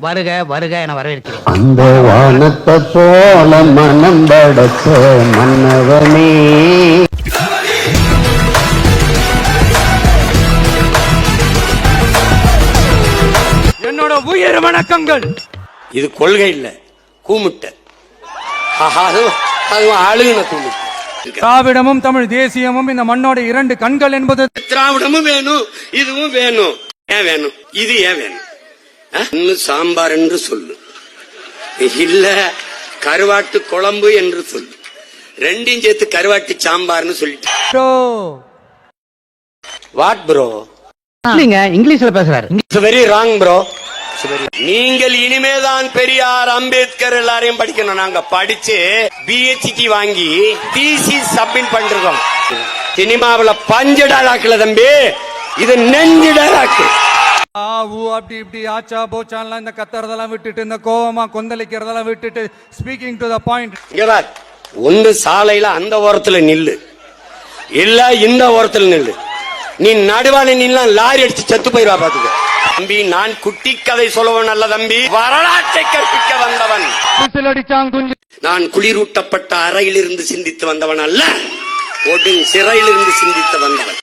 வருக வருக என வரவேற்கிறேன். அந்த வானத்தை போல மனம் படைச்ச மன்னவனே. என்னோட உயிர் வணக்கங்கள். இது கொள்கை இல்ல கூமுட்டை. ஆஹா, அதுவும் அழுகுன கூமுட்டை. திராவிடமும் தமிழ் தேசியமும் இந்த மண்ணோட இரண்டு கண்கள் என்பது திராவிடமும் வேணும் இதுவும் வேணும். ஏன் வேணும்? இது ஏன் வேணும்? சாம்பார் என்று சொல்லு. இல்ல கருவாட்டு குழம்பு என்று சொல்லு. ரெண்டையும் சேர்த்து கருவாட்டு சாம்பார்னு சொல்லிட்டு. ப்ரோ வாட் ப்ரோ இல்லைங்க இங்கிலீஷ்ல பேசுறாரு. இட்ஸ் வெரி ராங் ப்ரோ நீங்கள் இனிமேதான் பெரியார் அம்பேத்கர் எல்லாரையும் படிக்கணும். நாங்க படிச்சு பிஹெச்டி வாங்கி டிசி சப்மிட் பண்றோம் சினிமாவுல பஞ்சு டாலாக்குல தம்பி. இது நெஞ்சு டாலாக்கு ஆ ஊ அப்படி இப்படி ஆச்சா போச்சான்லாம் இந்த கத்துறதெல்லாம் விட்டுட்டு இந்த கோவமா கொந்தளிக்கிறதெல்லாம் விட்டுட்டு ஸ்பீக்கிங் டு த பாயிண்ட் ஒன்று சாலையில அந்த ஓரத்துல நில்லு. இல்ல இந்த ஓரத்துல நில்லு. நீ நடுவால நின்னா லாரி அடிச்சு செத்து போயிருவா பாத்துக்க. தம்பி நான் குட்டி கதை சொல்லுவன் அல்ல தம்பி. வரலாற்றை கற்பிக்க வந்தவன். நான் குளிரூட்டப்பட்ட அறையிலிருந்து சிந்தித்து வந்தவன் அல்ல ஒடும் சிறையிலிருந்து சிந்தித்து வந்தவன்.